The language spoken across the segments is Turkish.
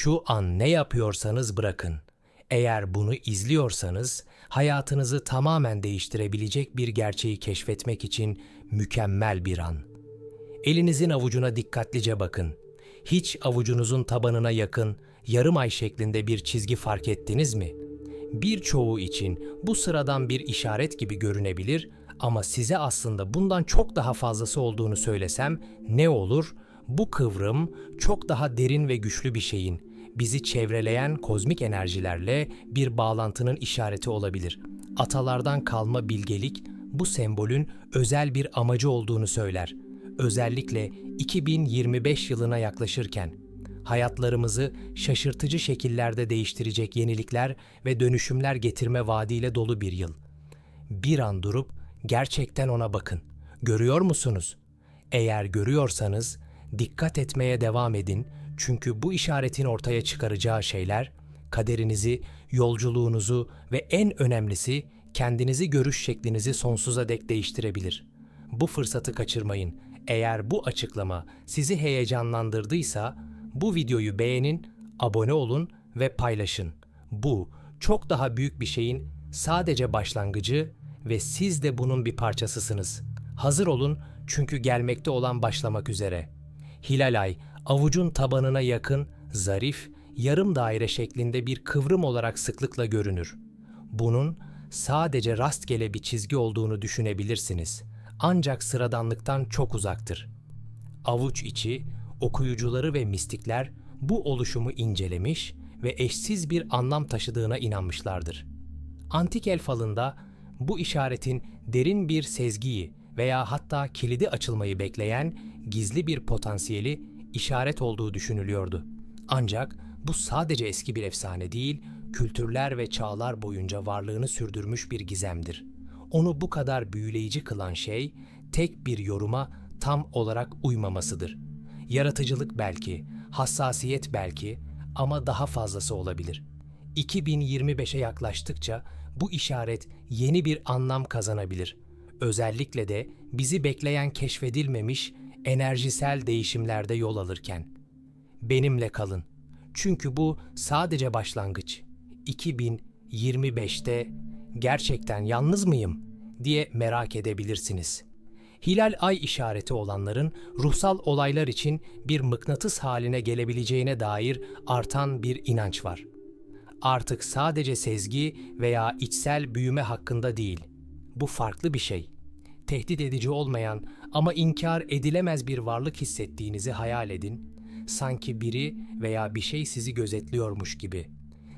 Şu an ne yapıyorsanız bırakın. Eğer bunu izliyorsanız hayatınızı tamamen değiştirebilecek bir gerçeği keşfetmek için mükemmel bir an. Elinizin avucuna dikkatlice bakın. Hiç avucunuzun tabanına yakın, yarım ay şeklinde bir çizgi fark ettiniz mi? Birçoğu için bu sıradan bir işaret gibi görünebilir ama size aslında bundan çok daha fazlası olduğunu söylesem ne olur? Bu kıvrım çok daha derin ve güçlü bir şeyin, bizi çevreleyen kozmik enerjilerle bir bağlantının işareti olabilir. Atalardan kalma bilgelik bu sembolün özel bir amacı olduğunu söyler. Özellikle 2025 yılına yaklaşırken hayatlarımızı şaşırtıcı şekillerde değiştirecek yenilikler ve dönüşümler getirme vaadiyle dolu bir yıl. Bir an durup gerçekten ona bakın. Görüyor musunuz? Eğer görüyorsanız dikkat etmeye devam edin çünkü bu işaretin ortaya çıkaracağı şeyler kaderinizi, yolculuğunuzu ve en önemlisi kendinizi görüş şeklinizi sonsuza dek değiştirebilir. Bu fırsatı kaçırmayın. Eğer bu açıklama sizi heyecanlandırdıysa bu videoyu beğenin, abone olun ve paylaşın. Bu çok daha büyük bir şeyin sadece başlangıcı ve siz de bunun bir parçasısınız. Hazır olun çünkü gelmekte olan başlamak üzere. Hilal ay avucun tabanına yakın, zarif, yarım daire şeklinde bir kıvrım olarak sıklıkla görünür. Bunun sadece rastgele bir çizgi olduğunu düşünebilirsiniz. Ancak sıradanlıktan çok uzaktır. Avuç içi, okuyucuları ve mistikler bu oluşumu incelemiş ve eşsiz bir anlam taşıdığına inanmışlardır. Antik el falında bu işaretin derin bir sezgiyi veya hatta kilidi açılmayı bekleyen gizli bir potansiyeli işaret olduğu düşünülüyordu. Ancak bu sadece eski bir efsane değil, kültürler ve çağlar boyunca varlığını sürdürmüş bir gizemdir. Onu bu kadar büyüleyici kılan şey tek bir yoruma tam olarak uymamasıdır. Yaratıcılık belki, hassasiyet belki ama daha fazlası olabilir. 2025'e yaklaştıkça bu işaret yeni bir anlam kazanabilir. Özellikle de bizi bekleyen keşfedilmemiş enerjisel değişimlerde yol alırken. Benimle kalın. Çünkü bu sadece başlangıç. 2025'te gerçekten yalnız mıyım diye merak edebilirsiniz. Hilal ay işareti olanların ruhsal olaylar için bir mıknatıs haline gelebileceğine dair artan bir inanç var. Artık sadece sezgi veya içsel büyüme hakkında değil. Bu farklı bir şey. Tehdit edici olmayan ama inkar edilemez bir varlık hissettiğinizi hayal edin. Sanki biri veya bir şey sizi gözetliyormuş gibi.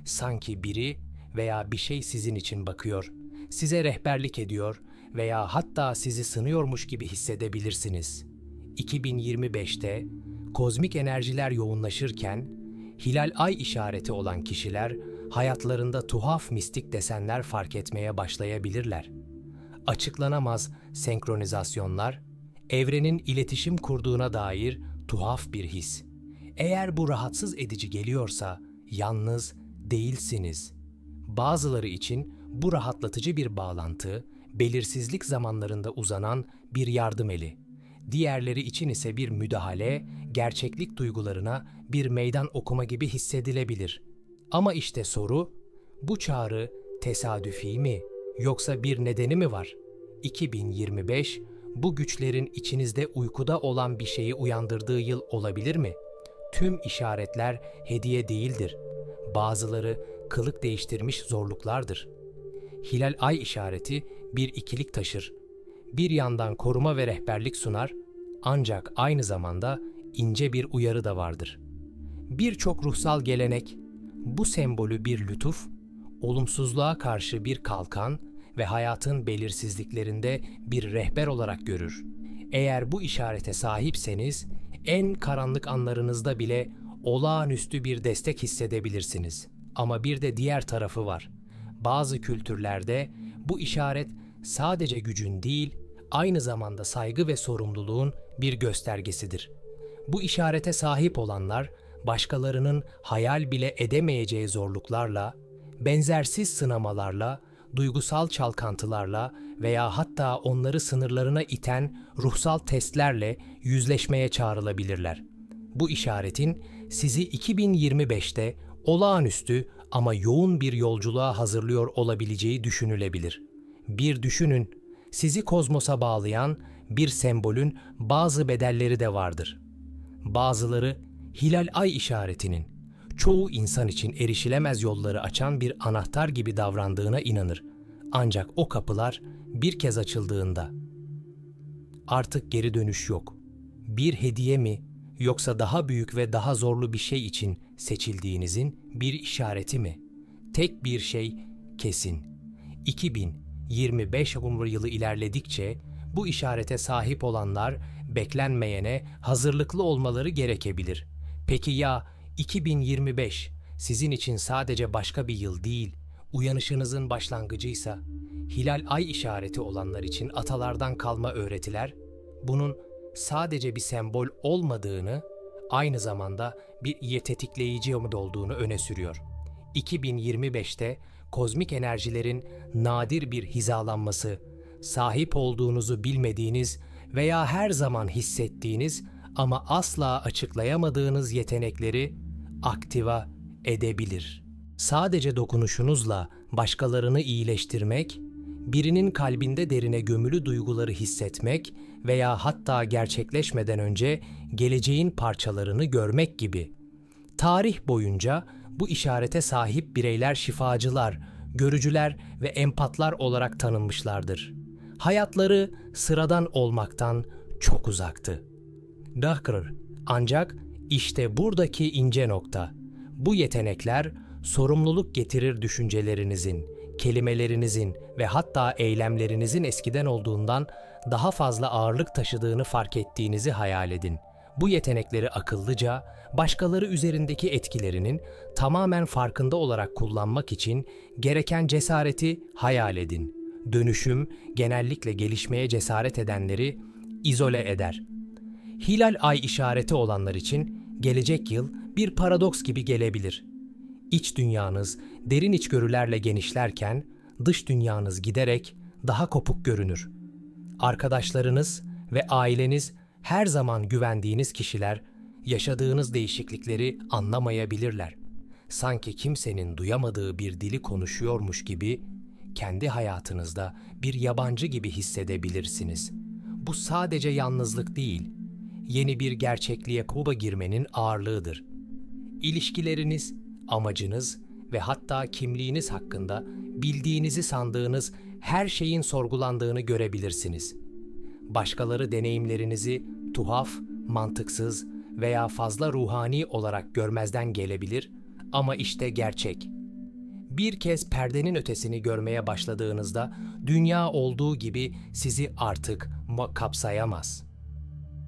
Sanki biri veya bir şey sizin için bakıyor, size rehberlik ediyor veya hatta sizi sınıyormuş gibi hissedebilirsiniz. 2025'te kozmik enerjiler yoğunlaşırken hilal ay işareti olan kişiler hayatlarında tuhaf mistik desenler fark etmeye başlayabilirler. Açıklanamaz senkronizasyonlar, evrenin iletişim kurduğuna dair tuhaf bir his. Eğer bu rahatsız edici geliyorsa yalnız değilsiniz. Bazıları için bu rahatlatıcı bir bağlantı, belirsizlik zamanlarında uzanan bir yardım eli. Diğerleri için ise bir müdahale, gerçeklik duygularına bir meydan okuma gibi hissedilebilir. Ama işte soru, bu çağrı tesadüfi mi yoksa bir nedeni mi var? 2025 bu güçlerin içinizde uykuda olan bir şeyi uyandırdığı yıl olabilir mi? Tüm işaretler hediye değildir. Bazıları kılık değiştirmiş zorluklardır. Hilal ay işareti bir ikilik taşır. Bir yandan koruma ve rehberlik sunar ancak aynı zamanda ince bir uyarı da vardır. Birçok ruhsal gelenek bu sembolü bir lütuf, olumsuzluğa karşı bir kalkan ve hayatın belirsizliklerinde bir rehber olarak görür. Eğer bu işarete sahipseniz en karanlık anlarınızda bile olağanüstü bir destek hissedebilirsiniz. Ama bir de diğer tarafı var. Bazı kültürlerde bu işaret sadece gücün değil, aynı zamanda saygı ve sorumluluğun bir göstergesidir. Bu işarete sahip olanlar başkalarının hayal bile edemeyeceği zorluklarla, benzersiz sınamalarla, duygusal çalkantılarla veya hatta onları sınırlarına iten ruhsal testlerle yüzleşmeye çağrılabilirler. Bu işaretin sizi 2025'te olağanüstü ama yoğun bir yolculuğa hazırlıyor olabileceği düşünülebilir. Bir düşünün, sizi kozmosa bağlayan bir sembolün bazı bedelleri de vardır. Bazıları hilal ay işaretinin çoğu insan için erişilemez yolları açan bir anahtar gibi davrandığına inanır. Ancak o kapılar bir kez açıldığında artık geri dönüş yok. Bir hediye mi yoksa daha büyük ve daha zorlu bir şey için seçildiğinizin bir işareti mi? Tek bir şey kesin. 2025 umur yılı ilerledikçe bu işarete sahip olanlar beklenmeyene hazırlıklı olmaları gerekebilir. Peki ya 2025 sizin için sadece başka bir yıl değil, uyanışınızın başlangıcıysa, hilal ay işareti olanlar için atalardan kalma öğretiler, bunun sadece bir sembol olmadığını, aynı zamanda bir tetikleyici umut olduğunu öne sürüyor. 2025'te kozmik enerjilerin nadir bir hizalanması, sahip olduğunuzu bilmediğiniz veya her zaman hissettiğiniz ama asla açıklayamadığınız yetenekleri aktiva edebilir. Sadece dokunuşunuzla başkalarını iyileştirmek, birinin kalbinde derine gömülü duyguları hissetmek veya hatta gerçekleşmeden önce geleceğin parçalarını görmek gibi. Tarih boyunca bu işarete sahip bireyler şifacılar, görücüler ve empatlar olarak tanınmışlardır. Hayatları sıradan olmaktan çok uzaktı. Dahkır. Ancak işte buradaki ince nokta. Bu yetenekler sorumluluk getirir düşüncelerinizin, kelimelerinizin ve hatta eylemlerinizin eskiden olduğundan daha fazla ağırlık taşıdığını fark ettiğinizi hayal edin. Bu yetenekleri akıllıca, başkaları üzerindeki etkilerinin tamamen farkında olarak kullanmak için gereken cesareti hayal edin. Dönüşüm genellikle gelişmeye cesaret edenleri izole eder. Hilal ay işareti olanlar için gelecek yıl bir paradoks gibi gelebilir. İç dünyanız derin içgörülerle genişlerken dış dünyanız giderek daha kopuk görünür. Arkadaşlarınız ve aileniz her zaman güvendiğiniz kişiler yaşadığınız değişiklikleri anlamayabilirler. Sanki kimsenin duyamadığı bir dili konuşuyormuş gibi kendi hayatınızda bir yabancı gibi hissedebilirsiniz. Bu sadece yalnızlık değil, yeni bir gerçekliğe kuba girmenin ağırlığıdır. İlişkileriniz, amacınız ve hatta kimliğiniz hakkında bildiğinizi sandığınız her şeyin sorgulandığını görebilirsiniz. Başkaları deneyimlerinizi tuhaf, mantıksız veya fazla ruhani olarak görmezden gelebilir ama işte gerçek. Bir kez perdenin ötesini görmeye başladığınızda dünya olduğu gibi sizi artık ma- kapsayamaz.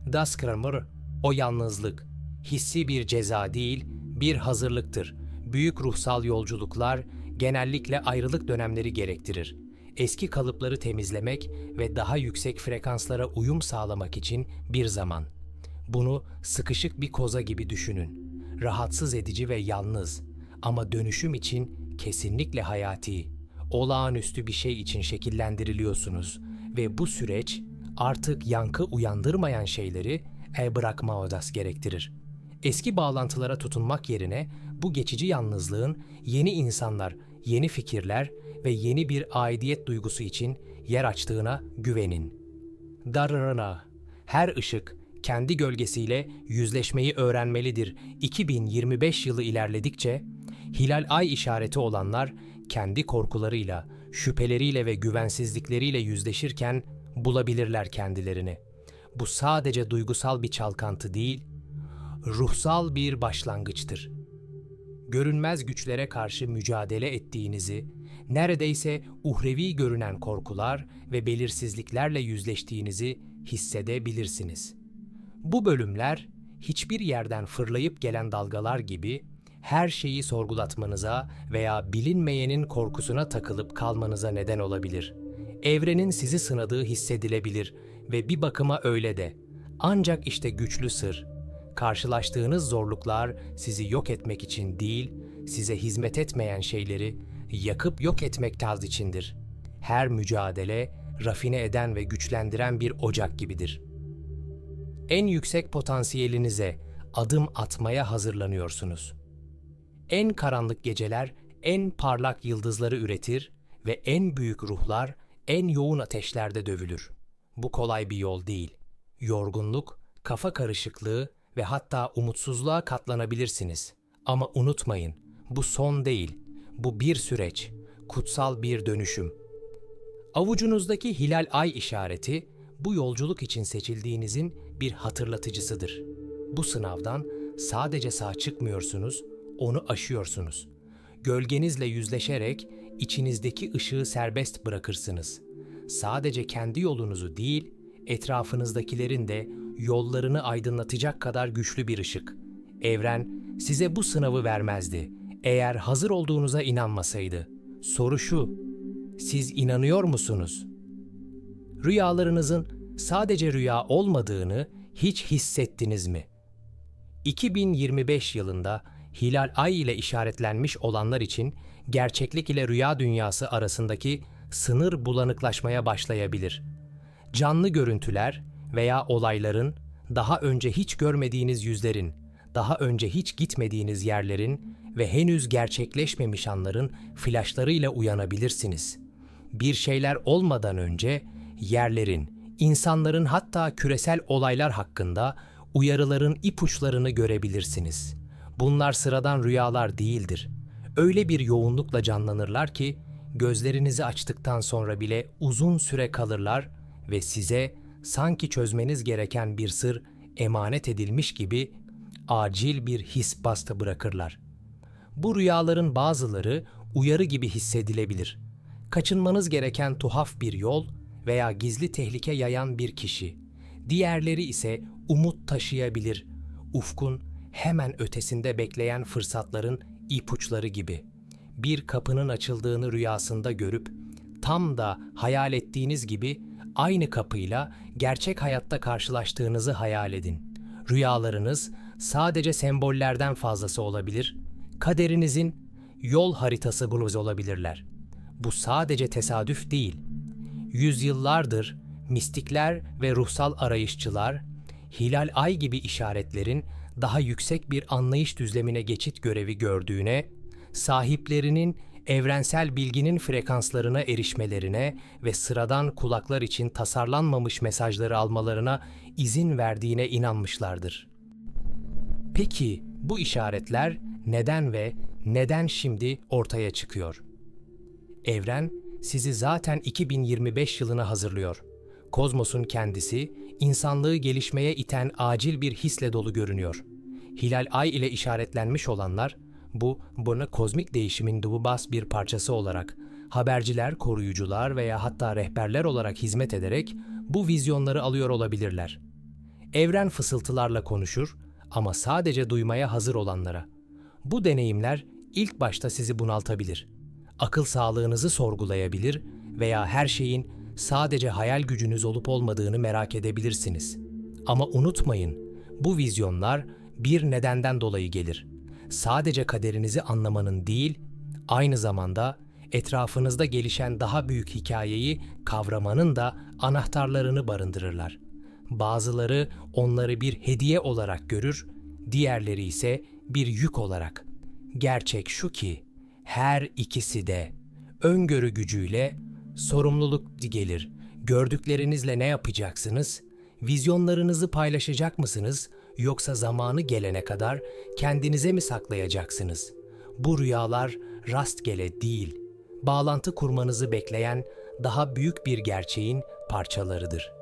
Das Kramer, o yalnızlık, hissi bir ceza değil, bir hazırlıktır. Büyük ruhsal yolculuklar genellikle ayrılık dönemleri gerektirir. Eski kalıpları temizlemek ve daha yüksek frekanslara uyum sağlamak için bir zaman. Bunu sıkışık bir koza gibi düşünün. Rahatsız edici ve yalnız ama dönüşüm için kesinlikle hayati. Olağanüstü bir şey için şekillendiriliyorsunuz ve bu süreç artık yankı uyandırmayan şeyleri el bırakma odas gerektirir. Eski bağlantılara tutunmak yerine bu geçici yalnızlığın yeni insanlar, yeni fikirler ve yeni bir aidiyet duygusu için yer açtığına güvenin. Dararana, her ışık kendi gölgesiyle yüzleşmeyi öğrenmelidir. 2025 yılı ilerledikçe hilal ay işareti olanlar kendi korkularıyla, şüpheleriyle ve güvensizlikleriyle yüzleşirken bulabilirler kendilerini. Bu sadece duygusal bir çalkantı değil, ruhsal bir başlangıçtır. Görünmez güçlere karşı mücadele ettiğinizi, neredeyse uhrevi görünen korkular ve belirsizliklerle yüzleştiğinizi hissedebilirsiniz. Bu bölümler hiçbir yerden fırlayıp gelen dalgalar gibi her şeyi sorgulatmanıza veya bilinmeyenin korkusuna takılıp kalmanıza neden olabilir. Evrenin sizi sınadığı hissedilebilir ve bir bakıma öyle de. Ancak işte güçlü sır. Karşılaştığınız zorluklar sizi yok etmek için değil, size hizmet etmeyen şeyleri yakıp yok etmek taz içindir. Her mücadele rafine eden ve güçlendiren bir ocak gibidir.'' en yüksek potansiyelinize adım atmaya hazırlanıyorsunuz. En karanlık geceler en parlak yıldızları üretir ve en büyük ruhlar en yoğun ateşlerde dövülür. Bu kolay bir yol değil. Yorgunluk, kafa karışıklığı ve hatta umutsuzluğa katlanabilirsiniz. Ama unutmayın, bu son değil. Bu bir süreç, kutsal bir dönüşüm. Avucunuzdaki hilal ay işareti bu yolculuk için seçildiğinizin bir hatırlatıcısıdır. Bu sınavdan sadece sağ çıkmıyorsunuz, onu aşıyorsunuz. Gölgenizle yüzleşerek içinizdeki ışığı serbest bırakırsınız. Sadece kendi yolunuzu değil, etrafınızdakilerin de yollarını aydınlatacak kadar güçlü bir ışık. Evren size bu sınavı vermezdi eğer hazır olduğunuza inanmasaydı. Soru şu: siz inanıyor musunuz? Rüyalarınızın sadece rüya olmadığını hiç hissettiniz mi? 2025 yılında hilal ay ile işaretlenmiş olanlar için gerçeklik ile rüya dünyası arasındaki sınır bulanıklaşmaya başlayabilir. Canlı görüntüler veya olayların, daha önce hiç görmediğiniz yüzlerin, daha önce hiç gitmediğiniz yerlerin ve henüz gerçekleşmemiş anların flaşlarıyla uyanabilirsiniz. Bir şeyler olmadan önce yerlerin, insanların hatta küresel olaylar hakkında uyarıların ipuçlarını görebilirsiniz. Bunlar sıradan rüyalar değildir. Öyle bir yoğunlukla canlanırlar ki gözlerinizi açtıktan sonra bile uzun süre kalırlar ve size sanki çözmeniz gereken bir sır emanet edilmiş gibi acil bir his bastı bırakırlar. Bu rüyaların bazıları uyarı gibi hissedilebilir. Kaçınmanız gereken tuhaf bir yol veya gizli tehlike yayan bir kişi. Diğerleri ise umut taşıyabilir. Ufkun hemen ötesinde bekleyen fırsatların ipuçları gibi. Bir kapının açıldığını rüyasında görüp tam da hayal ettiğiniz gibi aynı kapıyla gerçek hayatta karşılaştığınızı hayal edin. Rüyalarınız sadece sembollerden fazlası olabilir, kaderinizin yol haritası buluz olabilirler. Bu sadece tesadüf değil. Yüzyıllardır mistikler ve ruhsal arayışçılar, hilal ay gibi işaretlerin daha yüksek bir anlayış düzlemine geçit görevi gördüğüne, sahiplerinin evrensel bilginin frekanslarına erişmelerine ve sıradan kulaklar için tasarlanmamış mesajları almalarına izin verdiğine inanmışlardır. Peki bu işaretler neden ve neden şimdi ortaya çıkıyor? Evren sizi zaten 2025 yılına hazırlıyor. Kozmosun kendisi insanlığı gelişmeye iten acil bir hisle dolu görünüyor. Hilal ay ile işaretlenmiş olanlar bu bunu kozmik değişimin dubas bir parçası olarak haberciler, koruyucular veya hatta rehberler olarak hizmet ederek bu vizyonları alıyor olabilirler. Evren fısıltılarla konuşur ama sadece duymaya hazır olanlara. Bu deneyimler ilk başta sizi bunaltabilir. Akıl sağlığınızı sorgulayabilir veya her şeyin sadece hayal gücünüz olup olmadığını merak edebilirsiniz. Ama unutmayın, bu vizyonlar bir nedenden dolayı gelir. Sadece kaderinizi anlamanın değil, aynı zamanda etrafınızda gelişen daha büyük hikayeyi kavramanın da anahtarlarını barındırırlar. Bazıları onları bir hediye olarak görür, diğerleri ise bir yük olarak. Gerçek şu ki her ikisi de öngörü gücüyle sorumluluk gelir. Gördüklerinizle ne yapacaksınız? Vizyonlarınızı paylaşacak mısınız yoksa zamanı gelene kadar kendinize mi saklayacaksınız? Bu rüyalar rastgele değil, bağlantı kurmanızı bekleyen daha büyük bir gerçeğin parçalarıdır.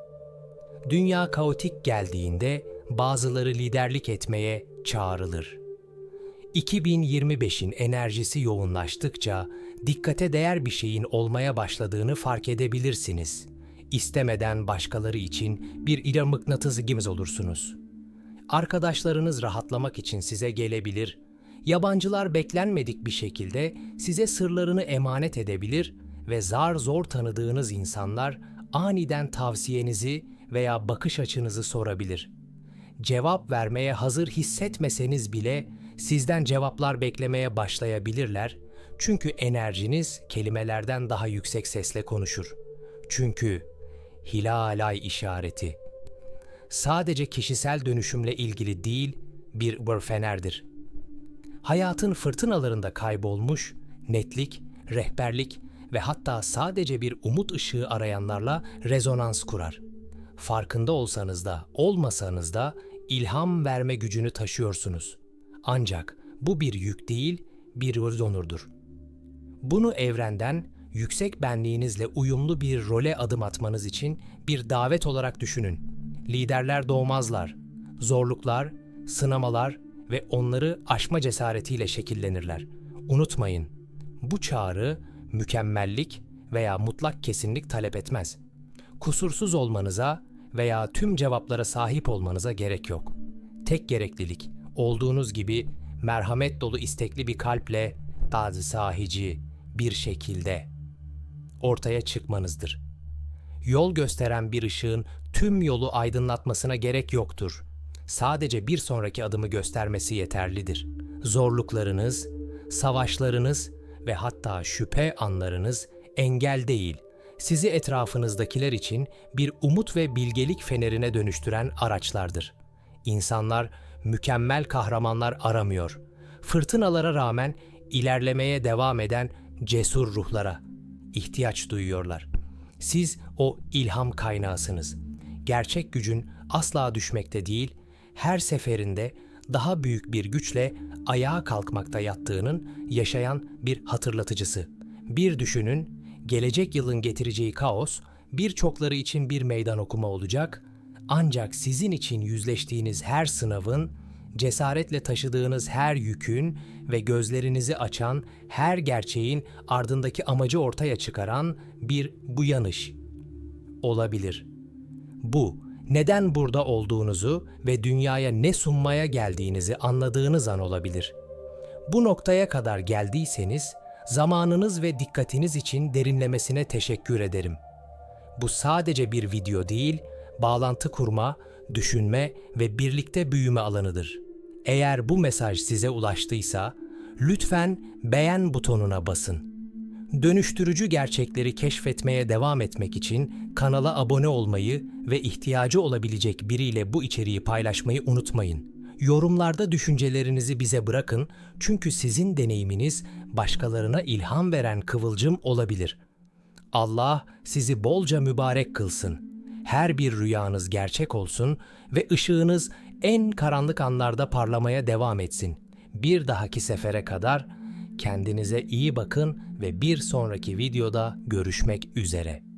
Dünya kaotik geldiğinde bazıları liderlik etmeye çağrılır. 2025'in enerjisi yoğunlaştıkça dikkate değer bir şeyin olmaya başladığını fark edebilirsiniz. İstemeden başkaları için bir ira mıknatısı gibi olursunuz. Arkadaşlarınız rahatlamak için size gelebilir, yabancılar beklenmedik bir şekilde size sırlarını emanet edebilir ve zar zor tanıdığınız insanlar aniden tavsiyenizi veya bakış açınızı sorabilir. Cevap vermeye hazır hissetmeseniz bile sizden cevaplar beklemeye başlayabilirler. Çünkü enerjiniz kelimelerden daha yüksek sesle konuşur. Çünkü hilalay işareti sadece kişisel dönüşümle ilgili değil, bir fenerdir. Hayatın fırtınalarında kaybolmuş, netlik, rehberlik ve hatta sadece bir umut ışığı arayanlarla rezonans kurar. Farkında olsanız da olmasanız da ilham verme gücünü taşıyorsunuz. Ancak bu bir yük değil, bir donurdur. Bunu evrenden yüksek benliğinizle uyumlu bir role adım atmanız için bir davet olarak düşünün. Liderler doğmazlar. Zorluklar, sınamalar ve onları aşma cesaretiyle şekillenirler. Unutmayın, bu çağrı mükemmellik veya mutlak kesinlik talep etmez. Kusursuz olmanıza veya tüm cevaplara sahip olmanıza gerek yok. Tek gereklilik olduğunuz gibi merhamet dolu istekli bir kalple taze sahici bir şekilde ortaya çıkmanızdır. Yol gösteren bir ışığın tüm yolu aydınlatmasına gerek yoktur. Sadece bir sonraki adımı göstermesi yeterlidir. Zorluklarınız, savaşlarınız ve hatta şüphe anlarınız engel değil, sizi etrafınızdakiler için bir umut ve bilgelik fenerine dönüştüren araçlardır. İnsanlar mükemmel kahramanlar aramıyor. Fırtınalara rağmen ilerlemeye devam eden cesur ruhlara ihtiyaç duyuyorlar. Siz o ilham kaynağısınız. Gerçek gücün asla düşmekte değil, her seferinde daha büyük bir güçle ayağa kalkmakta yattığının yaşayan bir hatırlatıcısı. Bir düşünün, gelecek yılın getireceği kaos birçokları için bir meydan okuma olacak ancak sizin için yüzleştiğiniz her sınavın, cesaretle taşıdığınız her yükün ve gözlerinizi açan her gerçeğin ardındaki amacı ortaya çıkaran bir uyanış olabilir. Bu, neden burada olduğunuzu ve dünyaya ne sunmaya geldiğinizi anladığınız an olabilir. Bu noktaya kadar geldiyseniz, zamanınız ve dikkatiniz için derinlemesine teşekkür ederim. Bu sadece bir video değil, bağlantı kurma, düşünme ve birlikte büyüme alanıdır. Eğer bu mesaj size ulaştıysa, lütfen beğen butonuna basın. Dönüştürücü gerçekleri keşfetmeye devam etmek için kanala abone olmayı ve ihtiyacı olabilecek biriyle bu içeriği paylaşmayı unutmayın. Yorumlarda düşüncelerinizi bize bırakın çünkü sizin deneyiminiz başkalarına ilham veren kıvılcım olabilir. Allah sizi bolca mübarek kılsın. Her bir rüyanız gerçek olsun ve ışığınız en karanlık anlarda parlamaya devam etsin. Bir dahaki sefere kadar kendinize iyi bakın ve bir sonraki videoda görüşmek üzere.